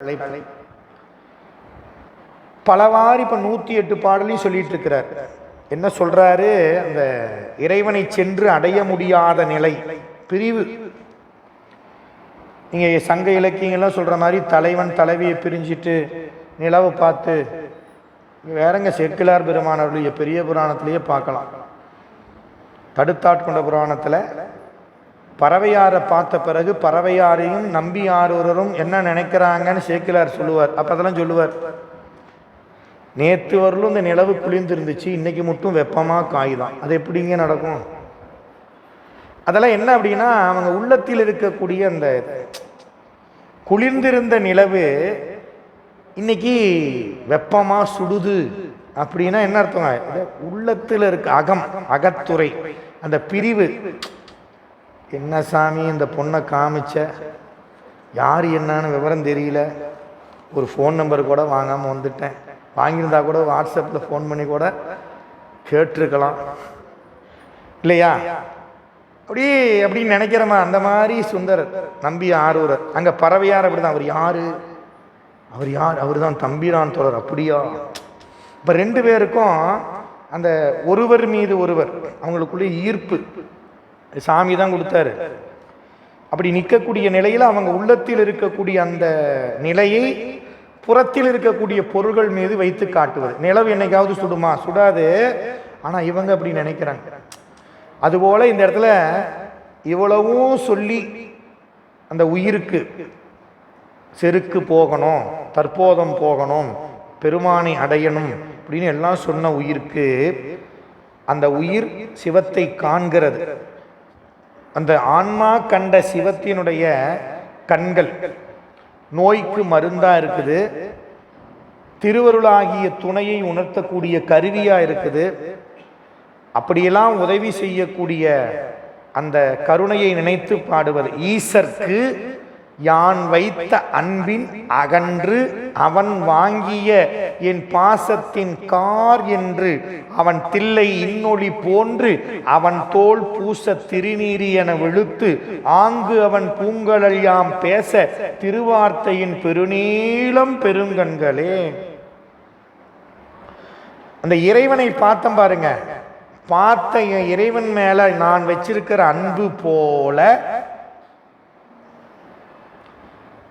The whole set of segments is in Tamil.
அழைப்பு பலவாறு இப்ப நூத்தி எட்டு பாடலையும் சொல்லிட்டு இருக்கிறார் என்ன சொல்றாரு? அந்த இறைவனை சென்று அடைய முடியாத நிலை பிரிவு. நீங்க சங்க இலக்கியங்கள்லாம் சொல்ற மாதிரி தலைவன் தலைவியை பிரிஞ்சிட்டு நிலவை பார்த்து வேறங்க செக்கிலார் பெருமானவர்களுடைய பெரிய புராணத்திலேயே பார்க்கலாம். தடுத்தாட்கொண்ட புராணத்துல பறவையாரை பார்த்த பிறகு பறவையாரையும் நம்பி ஆரூரரும் என்ன நினைக்கிறாங்கன்னு சேக்கிலார் சொல்லுவார். அப்போதெல்லாம் சொல்லுவார். நேற்று வரலும் இந்த நிலவு குளிர்ந்துருந்துச்சு இன்னைக்கு மட்டும் வெப்பமாக காய்தான். அது எப்படிங்க நடக்கும்? அதெல்லாம் என்ன அப்படின்னா அவங்க உள்ளத்தில் இருக்கக்கூடிய அந்த குளிர்ந்திருந்த நிலவு இன்னைக்கு வெப்பமாக சுடுது அப்படின்னா என்ன அர்த்தம்? உள்ளத்தில் இருக்க அகம் அகத்துறை அந்த பிரிவு. என்ன சாமி இந்த பொண்ணை காமிச்ச? யார் என்னன்னு விவரம் தெரியல. ஒரு ஃபோன் நம்பர் கூட வாங்காமல் வந்துட்டேன். வாங்கியிருந்தா கூட வாட்ஸ்அப்பில் ஃபோன் பண்ணி கூட கேட்டிருக்கலாம். இல்லையா? அப்படி அப்படின்னு நினைக்கிறோமா அந்த மாதிரி சுந்தரர் நம்பி ஆரூர் அங்கே பறவையார் அப்படிதான். அவர் யார்? அவர் யார்? அவர் தான் தம்பிரான் தொடர் அப்படியா? இப்போ ரெண்டு பேருக்கும் அந்த ஒருவர் மீது ஒருவர் அவங்களுக்குள்ளே ஈர்ப்பு. சாமி தான் கொடுத்தாரு. அப்படி நிற்கக்கூடிய நிலையில் அவங்க உள்ளத்தில் இருக்கக்கூடிய அந்த நிலையை புறத்தில் இருக்கக்கூடிய பொருள்கள் மீது வைத்து காட்டுவது. நிலவு என்னைக்காவது சுடுமா? சுடாது. ஆனால் இவங்க அப்படி நினைக்கிறாங்க. அதுபோல் இந்த இடத்துல இவ்வளவும் சொல்லி அந்த உயிருக்கு செருக்கு போகணும் தற்போதம் போகணும் பெருமானை அடையணும் அப்படின்னு எல்லாம் சொன்ன உயிருக்கு அந்த உயிர் சிவத்தை காண்கிறது. அந்த ஆன்மா கண்ட சிவத்தினுடைய கண்கள் நோய்க்கு மருந்தாக இருக்குது. திருவருளாகிய துணையை உணர்த்தக்கூடிய கருவியாக இருக்குது. அப்படியெல்லாம் உதவி செய்யக்கூடிய அந்த கருணையை நினைத்து பாடுவது ஈசர்க்கு யான் வைத்த அன்பின் அகன்று அவன் வாங்கிய என் பாசத்தின் கார் என்று அவன் தில்லை இன்னொளி போன்று அவன் தோல் பூச திருநீரி என விழுத்து ஆங்கு அவன் பூங்கலெல்லாம் பேச திருவார்த்தையின் பெருநீளம் பெருங்கண்களே. அந்த இறைவனை பார்த்தம் பாருங்க. பார்த்த என் இறைவன் மேல நான் வச்சிருக்கிற அன்பு போல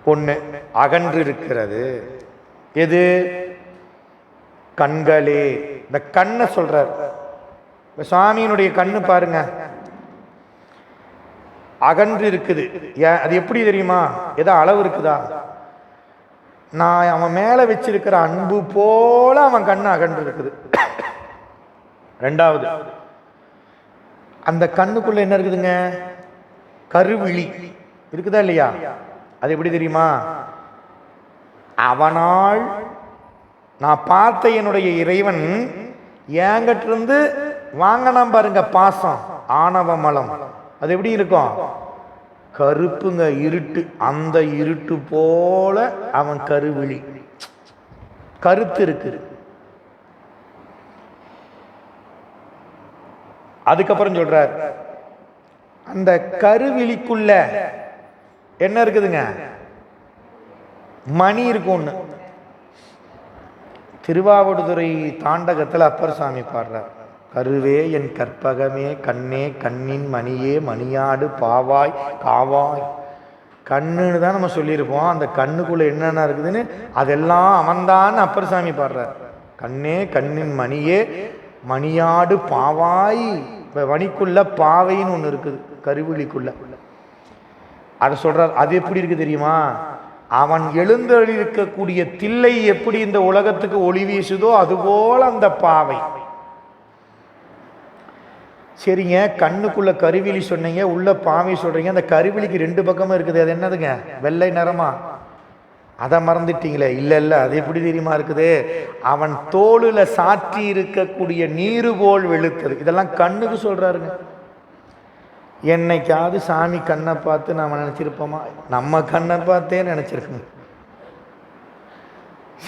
ஒன்று அகன்று இருக்கிறது எது? கண்களே. இந்த கண்ணை சொல்றார். இப்போ சுவாமியினுடைய கண்ணு பாருங்க. அகன்று இருக்குது ஏன் அது எப்படி தெரியுமா? ஏதோ அளவு இருக்குதா? நான் அவன் மேலே வச்சிருக்கிற அன்பு போல அவன் கண்ணு அகன்று இருக்குது ரெண்டாவது அந்த கண்ணுக்குள்ள என்ன இருக்குதுங்க? கருவிழி. இருக்குதா இல்லையா? அது எப்படி தெரியுமா? அவனால் நான் பார்த்த என்னுடைய இறைவன் ஏங்கிட்டிருந்து வாங்கினான் பாருங்க பாசம் ஆணவ மலம். அது எப்படி இருக்கும்? கருப்புங்க இருட்டு அந்த இருட்டு போல அவன் கருவிழி. கருத்து இருக்குது. அதுக்கப்புறம் சொல்றார் அந்த கருவிழிக்குள்ள என்ன இருக்குதுங்க? மணி இருக்கும் ஒன்று திருவாவடுதுறை தாண்டகத்தில் அப்பர் சாமி பாடுறார். கருவே என் கற்பகமே கண்ணே கண்ணின் மணியே மணியாடு பாவாய் காவாய். கண்ணுன்னு தான் நம்ம சொல்லியிருப்போம். அந்த கண்ணுக்குள்ளே என்னென்ன இருக்குதுன்னு அதெல்லாம் அவன்தான் அப்பர் சாமி பாடுறார். கண்ணே கண்ணின் மணியே மணியாடு பாவாய். இப்போ மணிக்குள்ள பாவைன்னு ஒன்று இருக்குது. கருவிழிக்குள்ள. அதை சொல்றார் அது எப்படி இருக்கு தெரியுமா? அவன் எழுந்தருளிருக்கக்கூடிய தில்லை எப்படி இந்த உலகத்துக்கு ஒளி வீசுதோ அதுபோல் அந்த பாவை. சரிங்க கண்ணுக்குள்ள கருவிழி சொன்னீங்க உள்ள பாவை சொல்றீங்க. அந்த கருவிழிக்கு ரெண்டு பக்கமும் இருக்குது அது என்னதுங்க? வெள்ளை நிறமா? அதை மறந்துட்டீங்களே. இல்லை இல்லை அது எப்படி தெரியுமா இருக்குது? அவன் தோளில் சாற்றி இருக்கக்கூடிய நீருபோல் வெளுத்தது. இதெல்லாம் கண்ணுக்கு சொல்றாருங்க. என்னைக்காவது சாமி கண்ணை பார்த்து நாம் நினச்சிருப்போமா? நம்ம கண்ணை பார்த்தே நினச்சிருக்கோம்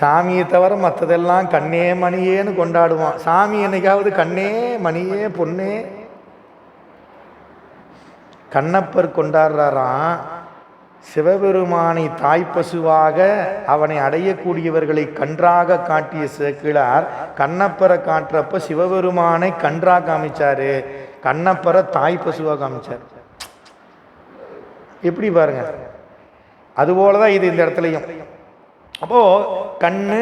சாமியை தவிர மற்றதெல்லாம் கண்ணே மணியேன்னு கொண்டாடுவான். சாமி என்னைக்காவது கண்ணே மணியே பொண்ணே. கண்ணப்பர் கொண்டாடுறாராம். சிவபெருமானை தாய்ப்பசுவாக அவனை அடையக்கூடியவர்களை கன்றாக காட்டிய சேக்கிழார். கண்ணப்பரை காட்டுறப்ப சிவபெருமானை கன்றாக காமிச்சாரு. கண்ணப்பரை தாய்ப்பசுவாக காமிச்சார். எப்படி பாருங்க. அதுபோல தான் இது இந்த இடத்துலையும். அப்போது கண்ணு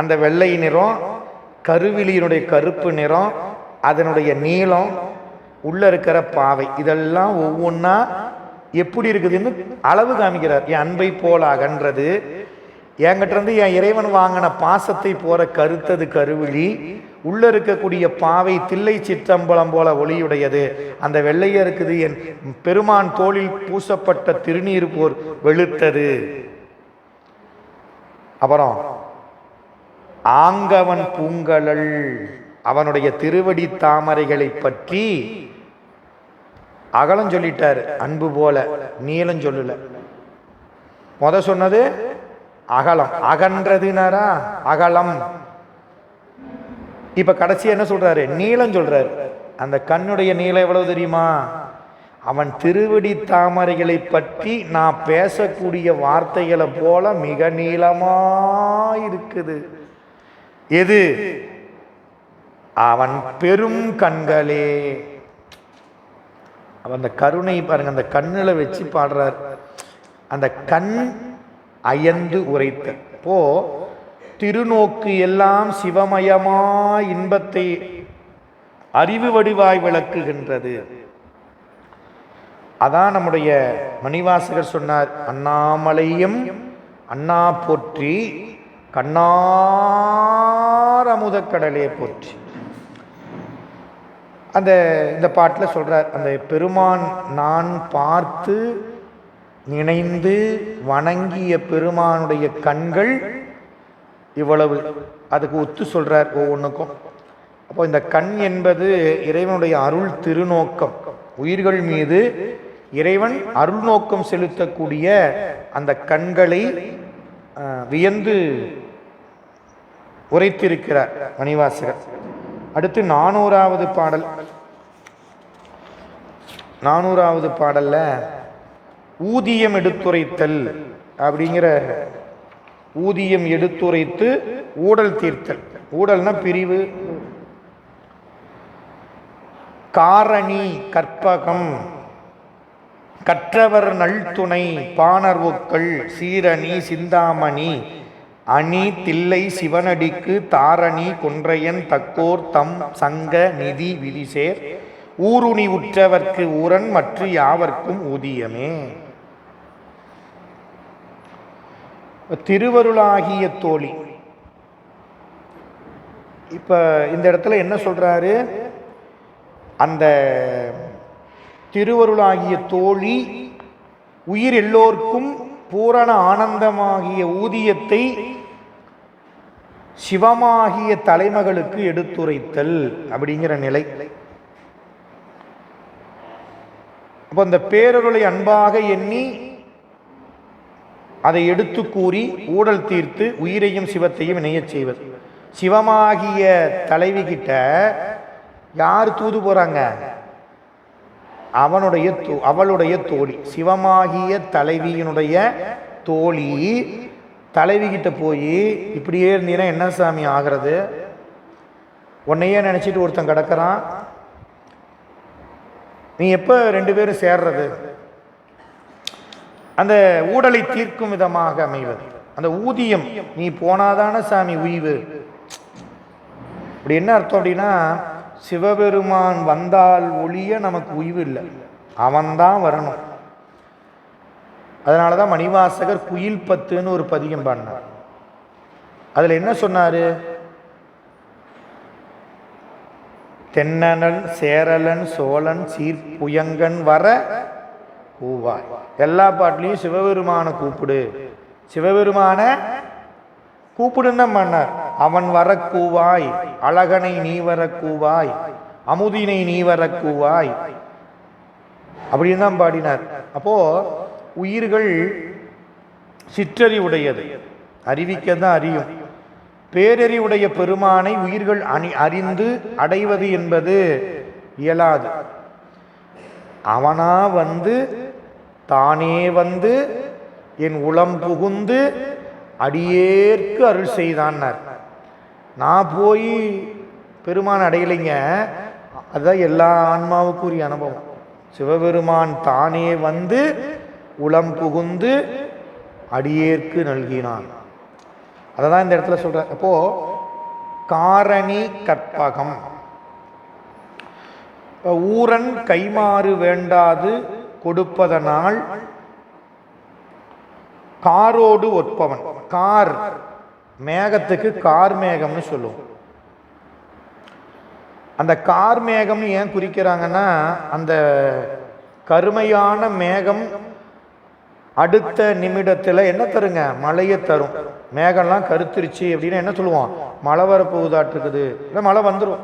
அந்த வெள்ளை நிறம் கருவிலியினுடைய கருப்பு நிறம் அதனுடைய நீளம் உள்ளே இருக்கிற பாவை இதெல்லாம் ஒவ்வொன்றா எப்படி இருக்குதுன்னு அளவு காமிக்கிறார். என் அன்பை போல அகன்றது. என்கிட்ட இருந்து என் இறைவன் வாங்கின பாசத்தை போற கருத்தது கருவிழி. உள்ள இருக்கக்கூடிய பாவை தில்லை சிற்றம்பலம் போல ஒளியுடையது. அந்த வெள்ளையே இருக்குது என் பெருமான் தோளில் பூசப்பட்ட திருநீர் போர் வெளுத்தது. அப்புறம் ஆங்கவன் பூங்கலள் அவனுடைய திருவடி தாமரைகளை பற்றி அகலம் சொல்லிட்டாரு அன்பு போல நீளம் சொல்லல. முத சொன்னது அகலம். அகன்றதுனரா? அகலம். இப்போ கடைசி என்ன சொல்கிறாரு நீளம் சொல்கிறாரு அந்த கண்ணுடைய நீளம் எவ்வளவு தெரியுமா? அவன் திருவடி தாமரைகளை பற்றி நான் பேசக்கூடிய வார்த்தைகளை போல மிக நீளமா இருக்குது. எது? அவன் பெரும் கண்களே. அவன் அந்த கருணை பாருங்க அந்த கண்ணில் வச்சு பாடுறார். அந்த கண் அயந்து உரைத்த. போ திருநோக்கு எல்லாம் சிவமயமா இன்பத்தை அறிவு வடிவாய் விளக்குகின்றது. அதான் நம்முடைய மணிவாசகர் சொன்னார் அண்ணாமலையும் அண்ணா போற்றி கண்ணார் அமுதக்கடலே போற்றி. அந்த இந்த பாட்டில் சொல்கிறார் அந்த பெருமான் நான் பார்த்து நினைந்து வணங்கிய பெருமானுடைய கண்கள் இவ்வளவு. அதுக்கு ஒத்து சொல்கிறார் ஒவ்வொன்றுக்கும் அப்போ இந்த கண் என்பது இறைவனுடைய அருள் திருநோக்கம். உயிர்கள் மீது இறைவன் அருள் நோக்கம் செலுத்தக்கூடிய அந்த கண்களை வியந்து உரைத்திருக்கிறார் மணிவாசகர். அடுத்து நானூறாவது பாடல். நானூறாவது பாடலில் ஊதியம் எடுத்துரைத்தல் அப்படிங்கிற ஊதியம் எடுத்துரைத்து ஊடல் தீர்த்தல். ஊடல்னா பிரிவு. காரணி கற்பகம். கற்றவர் நல்துணை பாணர்வுக்கள் சீரணி சிந்தாமணி. அணி தில்லை சிவனடிக்கு தாரணி கொன்றையன் தக்கோர் தம் சங்க நிதி விதிசேர். ஊருணி உற்றவர்க்கு ஊரன் மற்ற யாவர்க்கும் ஊதியமே. திருவருளாகிய தோழி. இப்போ இந்த இடத்துல என்ன சொல்கிறாரு அந்த திருவருளாகிய தோழி உயிர் எல்லோர்க்கும் பூரண ஆனந்தமாகிய ஊதியத்தை சிவமாகிய தலைமகளுக்கு எடுத்துரைத்தல் அப்படிங்கிற நிலை. அப்போ அந்த பேரருளை அன்பாக எண்ணி அதை எடுத்து கூறி ஊடல் தீர்த்து உயிரையும் சிவத்தையும் இணையச் செய்வது. சிவமாகிய தலைவி கிட்ட யார் தூது போறாங்க? அவனுடைய தோ- அவளுடைய தோழி. சிவமாகிய தலைவியினுடைய தோழி. தலைவி கிட்ட போய் இப்படியே இருந்தீங்கன்னா என்ன சாமி ஆகிறது? உன்னையே நினச்சிட்டு ஒருத்தன் கிடக்கிறான். நீ எப்போ ரெண்டு பேரும் சேர்றது? அந்த ஊடலை தீர்க்கும் விதமாக அமைவது. அந்த ஊதியம் நீ போனாதான சாமி உய்வு. அப்படி என்ன அர்த்தம் அப்படின்னா சிவபெருமான் வந்தால் ஒளிய நமக்கு உய்வு இல்லை. அவன்தான் வரணும். அதனால தான் மணிவாசகர் குயில் பத்துன்னு ஒரு பதிகம் பண்ணார் அதில் என்ன சொன்னார்? தென்னனன் சேரலன் சோழன் சீர்புயங்கன் வர கூவாய். எல்லா பாட்டிலையும் சிவபெருமான கூப்பிடு. சிவபெருமான கூப்பிடுன்னு மன்னர் அவன் வர கூவாய் அழகனை நீ வர கூவாய் அமுதினை நீ வர கூவாய் அப்படின்னு தான் பாடினார். அப்போ உயிர்கள் சிற்றறிவுடையது. அறிவிக்க தான் அறியும். பேரறிவுடைய பெருமானை உயிர்கள் அணி அறிந்து அடைவது என்பது இயலாது. அவனா வந்து தானே வந்து என் உளம் புகுந்து அடியேற்கு அருள் செய்தான்னார். நான் போய் பெருமான் அடையலைங்க. அதுதான் எல்லா ஆன்மாவுக்குரிய அனுபவம். சிவபெருமான் தானே வந்து உளம் புகுந்து அடியேற்கு நல்கினான். அதை தான் இந்த இடத்துல சொல்கிறேன் அப்போது காரணி கற்பகம். ஊரன் கைமாறு வேண்டாது கொடுப்பதனால் காரோடு ஒற்பவன் கார். மேகத்துக்கு கார் மேகம்னு சொல்லுவோம். அந்த கார் மேகம்னு ஏன் குறிக்கிறாங்கன்னா அந்த கருமையான மேகம் அடுத்த நிமிடத்தில் என்ன தருங்க? மழையை தரும். மேகம்லாம் கருத்துருச்சு அப்படின்னு என்ன சொல்லுவோம் மழை வரப்போகுதாட்டுருக்குது இல்லை மழை வந்துடும்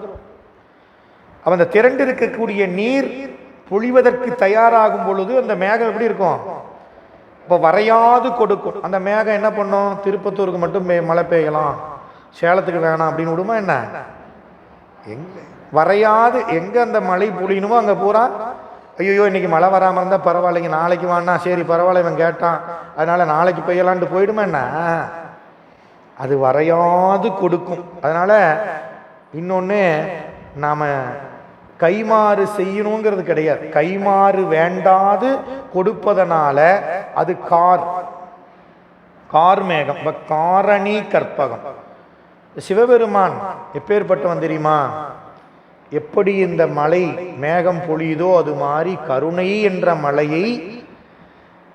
அப்ப அந்த திரண்டு இருக்கக்கூடிய நீர் பொழிவதற்கு தயாராகும் பொழுது அந்த மேகம் எப்படி இருக்கும்? இப்போ வரையாது கொடுக்கும். அந்த மேகம் என்ன பண்ணும்? திருப்பத்தூருக்கு மட்டும் மழை பெய்யலாம். சேலத்துக்கு வேணாம் அப்படின்னு விடுமா என்ன? எங்க வரையாது. எங்கே அந்த மழை பொழியணுமோ அங்கே பூரா? ஐயோ இன்னைக்கு மழை வராமல் இருந்தால் பரவாயில்லைங்க. நாளைக்கு வானா சரி பரவாயில்ல இவன் கேட்டான். அதனால் நாளைக்கு பெய்யலான்ட்டு போயிடுமா என்ன? அது வரையாது கொடுக்கும். அதனால் இன்னொன்று நாம் கைமாறு செய்யணுங்கிறது கிடையாது. கைமாறு வேண்டாது கொடுப்பதனால அது கார் கார் மேகம் இப்போ காரணி கற்பகம். சிவபெருமான் எப்பேற்பட்டவன் தெரியுமா? எப்படி இந்த மலை மேகம் பொழியுதோ அது மாதிரி கருணை என்ற மலையை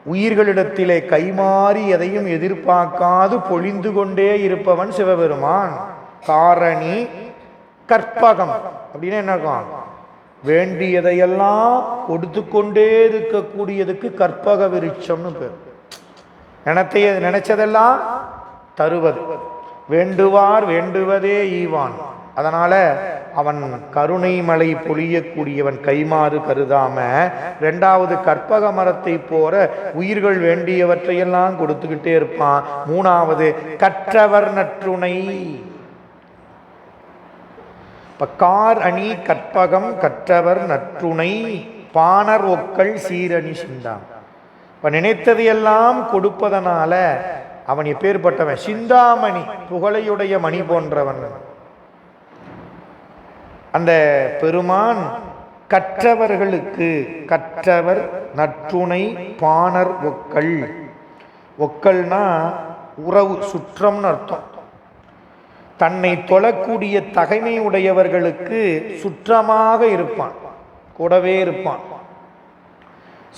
உயிர்களிடத்திலே கைமாறி எதையும் எதிர்பார்க்காது பொழிந்து கொண்டே இருப்பவன் சிவபெருமான். காரணி கற்பகம். அப்படின்னா என்ன இருக்கும் வேண்டியதையெல்லாம் கொடுத்து கொண்டே இருக்கக்கூடியதுக்கு கற்பக விருட்சம்னு பேர். நினத்தைய நினைச்சதெல்லாம் தருவது. வேண்டுவார் வேண்டுவதே ஈவான். அதனால அவன் கருணை மலை பொழியக்கூடியவன் கைமாறு கருதாம ரெண்டாவது கற்பக மரத்தை போற உயிர்கள் வேண்டியவற்றையெல்லாம் கொடுத்துக்கிட்டே இருப்பான். மூணாவது கற்றவர் நற்றுணை. இப்போ கார் அணி கற்பகம் கற்றவர் நற்றுணை பாணர் ஒக்கள் சீரணி சிந்தாம் இப்போ நினைத்ததையெல்லாம் கொடுப்பதனால அவன் எப்பேற்பட்டவன் சிந்தாமணி புகழையுடைய மணி போன்றவன். அந்த பெருமான் கற்றவர்களுக்கு கற்றவர் நற்றுணை பாணர் ஒக்கள் ஒக்கள்னா உறவு சுற்றம்னு அர்த்தம். தன்னை தொழக்கூடிய தகைமை உடையவர்களுக்கு சுற்றமாக இருப்பான் கூடவே இருப்பான்.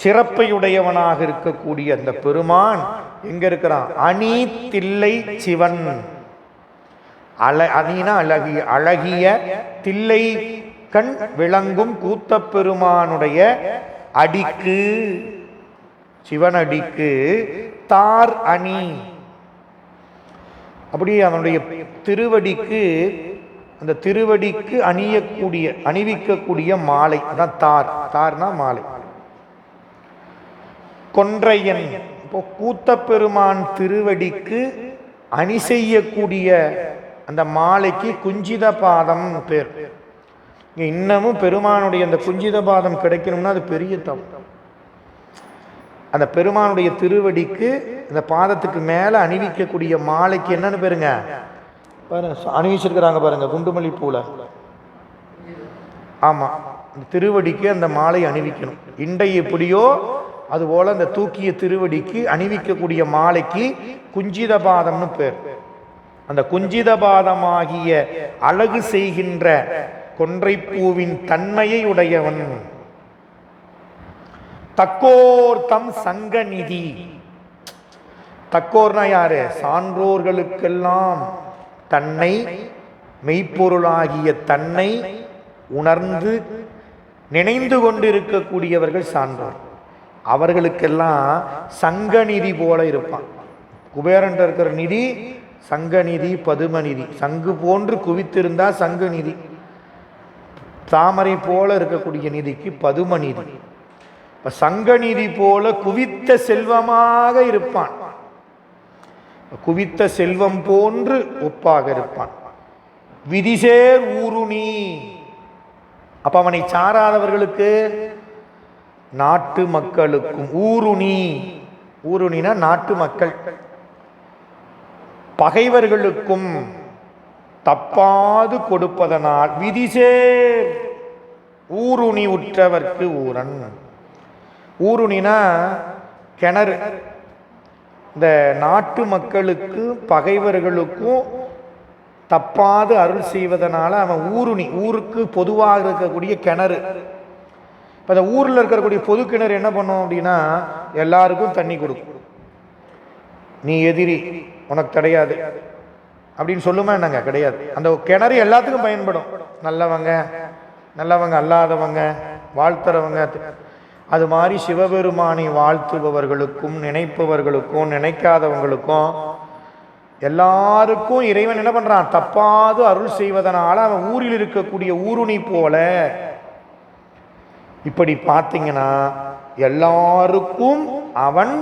சிறப்பையுடையவனாக இருக்கக்கூடிய அந்த பெருமான் எங்க இருக்கிறான்? அணி தில்லை சிவன். அழ அணினா அழகிய அழகிய தில்லை கண் விளங்கும் கூத்தப் பெருமானுடைய அடிக்கு சிவனடிக்கு தார் அணி. அப்படி அவனுடைய திருவடிக்கு அந்த திருவடிக்கு அணியக்கூடிய அணிவிக்கக்கூடிய மாலை. அதான் தார். தார்னா மாலை. கொன்றையன் இப்போ கூத்தப்பெருமான் திருவடிக்கு அணி செய்யக்கூடிய அந்த மாலைக்கு குஞ்சித பாதம் பேர். இங்கே இன்னமும் பெருமானுடைய அந்த குஞ்சித பாதம் கிடைக்கணும்னா அது பெரிய தவம். அந்த பெருமானுடைய திருவடிக்கு அந்த பாதத்துக்கு மேலே அணிவிக்கக்கூடிய மாலைக்கு என்னன்னு பேருங்க? பாரு அணிவிச்சிருக்கிறாங்க பாருங்கள் குண்டுமல்லி பூவில் ஆமாம் அந்த திருவடிக்கு அந்த மாலை அணிவிக்கணும். இண்டை எப்படியோ அதுபோல் அந்த தூக்கிய திருவடிக்கு அணிவிக்கக்கூடிய மாலைக்கு குஞ்சித பாதம்னு பேர். அந்த குஞ்சித பாதமாகிய அழகு செய்கின்ற கொன்றைப்பூவின் தன்மையை உடையவன். தக்கோர் தம் சங்க நிதி. தக்கோர்னா யாரு? சான்றோர்களுக்கெல்லாம். தன்னை மெய்ப்பொருளாகிய தன்னை உணர்ந்து நினைந்து கொண்டிருக்கக்கூடியவர்கள் சான்றோர். அவர்களுக்கெல்லாம் சங்க நிதி போல இருப்பான். குபேரன் இருக்கிற நிதி சங்க நிதி பதும நிதி சங்கு போன்று குவித்திருந்தா சங்கு நிதி தாமரை போல இருக்கக்கூடிய நிதிக்கு பதும நிதி இப்ப சங்க நிதி போல குவித்த செல்வமாக இருப்பான். குவித்த செல்வம் போன்று ஒப்பாக இருப்பான். விதிசேர் ஊருணி. அப்ப அவனை சாராதவர்களுக்கு நாட்டு மக்களுக்கும் ஊருணி. ஊருணினா நாட்டு மக்கள். பகைவர்களுக்கும் தப்பாது கொடுப்பதனால் விதிசேர் ஊருணி உற்றவர்க்கு ஊரன். ஊருணினா கிணறு. இந்த நாட்டு மக்களுக்கு பகைவர்களுக்கும் தப்பாது அருள் செய்வதனால அவன் ஊருணி ஊருக்கு பொதுவாக இருக்கக்கூடிய கிணறு. இப்போ அந்த ஊரில் இருக்கக்கூடிய பொது கிணறு என்ன பண்ணும் அப்படின்னா எல்லாருக்கும் தண்ணி கொடுக்கும். நீ எதிரி உனக்கு கிடையாது. அப்படின்னு சொல்லுமா என்னங்க? கிடையாது. அந்த கிணறு எல்லாத்துக்கும் பயன்படும். நல்லவங்க நல்லவங்க அல்லாதவங்க வாழ்த்துறவங்க அது மாதிரி சிவபெருமானை வாழ்த்துபவர்களுக்கும் நினைப்பவர்களுக்கும் நினைக்காதவங்களுக்கும் எல்லாருக்கும் இறைவன் என்ன பண்ணுறான் தப்பாது அருள் செய்வதனால் அவன் ஊரில் இருக்கக்கூடிய ஊருணி போல. இப்படி பார்த்தீங்கன்னா எல்லாருக்கும் அவன்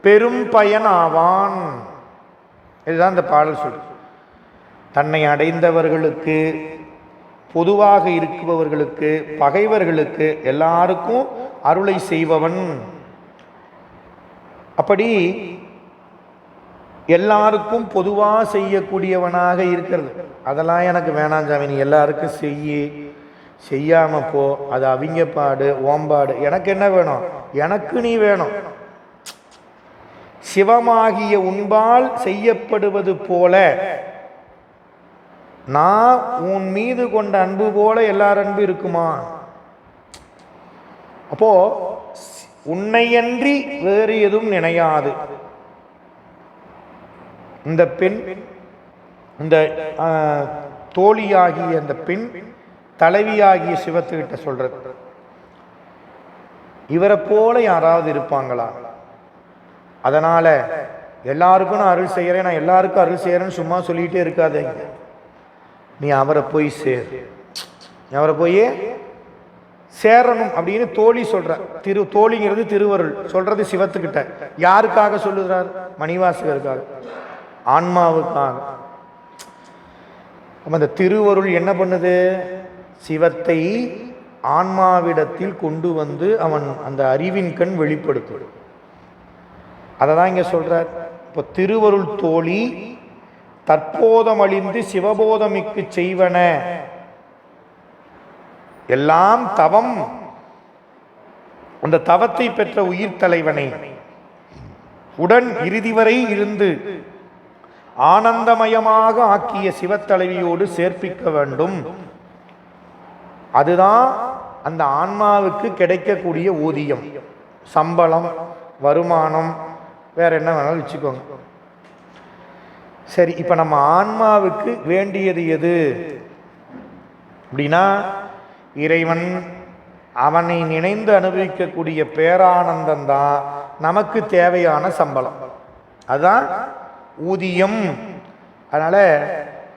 பெரும் பயன் ஆவான் இதுதான் இந்த பாடல் சொல். தன்னை அடைந்தவர்களுக்கு பொதுவாக இருக்குபவர்களுக்கு பகைவர்களுக்கு எல்லாருக்கும் அருளை செய்பவன். அப்படி எல்லாருக்கும் பொதுவாக செய்யக்கூடியவனாக இருக்கிறது. அதெல்லாம் எனக்கு வேணாம் சாமி நீ எல்லாருக்கும் செய்யி. செய்யாமல் போ அது அவங்க பாடு ஓம்பாடு. எனக்கு என்ன வேணும்? எனக்கு நீ வேணும். சிவமாகிய உண்பால் செய்யப்படுவது போல நான் உன் மீது கொண்ட அன்பு போல எல்லார் அன்பு இருக்குமா? அப்போ உன்னையன்றி வேறு எதுவும் நினையாது. இந்த பெண் இந்த தோழியாகிய அந்த பெண் தலைவியாகிய சிவத்துக்கிட்ட சொல்றது. இவரை போல யாராவது இருப்பாங்களா? அதனால எல்லாருக்கும் நான் அருள் செய்கிறேன் நான் எல்லாருக்கும் அருள் செய்கிறேன்னு சும்மா சொல்லிகிட்டே இருக்காதீங்க. நீ அவரை போய் சேர். நீ அவரை போய் சேரணும் அப்படின்னு தோழி சொல்ற. திரு தோழிங்கிறது திருவருள். சொல்றது சிவத்துக்கிட்ட. யாருக்காக சொல்லுகிறார்? மணிவாசகருக்காக. ஆன்மாவுக்காக. அந்த திருவருள் என்ன பண்ணுது? சிவத்தை ஆன்மாவிடத்தில் கொண்டு வந்து அவன் அந்த அறிவின் கண் வெளிப்படுத்தும். அதை தான் இங்க சொல்றார். இப்போ திருவருள் தோழி தற்போதம் அழிந்து சிவபோதமிக்கு செய்வன. எல்லாம் தவம். அந்த தவத்தை பெற்ற உயிர் தலைவனை உடன் இறுதி வரை இருந்து ஆனந்தமயமாக ஆக்கிய சிவத்தலைவியோடு சேர்ப்பிக்க வேண்டும். அதுதான் அந்த ஆன்மாவுக்கு கிடைக்கக்கூடிய ஊதியம். சம்பளம் வருமானம் வேற என்ன வேணாலும் வச்சுக்கோங்க. சரி இப்போ நம்ம ஆன்மாவுக்கு வேண்டியது எது? அப்படின்னா இறைவன் அவனை நினைந்து அனுபவிக்கக்கூடிய பேரானந்தம் தான் நமக்கு தேவையான சம்பளம். அதுதான் ஊதியம். அதனால்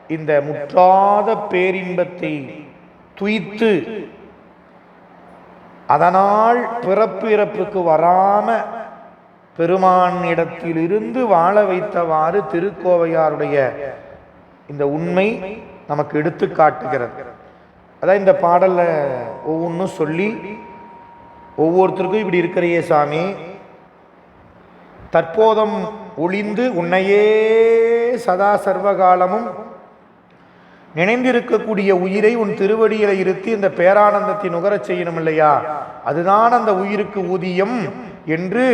இந்த முற்றாத பேரின்பத்தை துய்த்து அதனால் பிறப்பு இறப்புக்கு வராமல் பெருமான் இடத்திலிருந்து வாழ வைத்தவாறு திருக்கோவையாருடைய இந்த உண்மை நமக்கு எடுத்து காட்டுகிறது. அதான் இந்த பாடலில் ஒவ்வொன்றும் சொல்லி ஒவ்வொருத்தருக்கும் இப்படி இருக்கிறையே சாமி. தற்போதம் ஒளிந்து உன்னையே சதா சர்வகாலமும் நினைந்திருக்கக்கூடிய உயிரை உன் திருவடியில இருத்தி இந்த பேரானந்தத்தை நுகரச் செய்யணும் இல்லையா அதுதான் அந்த உயிருக்கு ஊதியம் என்று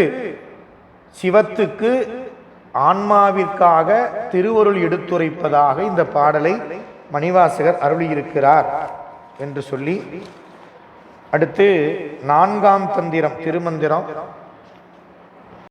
சிவத்துக்கு ஆன்மாவிற்காக திருவருள் எடுத்துரைப்பதாக இந்த பாடலை மணிவாசகர் அருளியிருக்கிறார் என்று சொல்லி அடுத்து நான்காம் தந்திரம் திருமந்திரம்.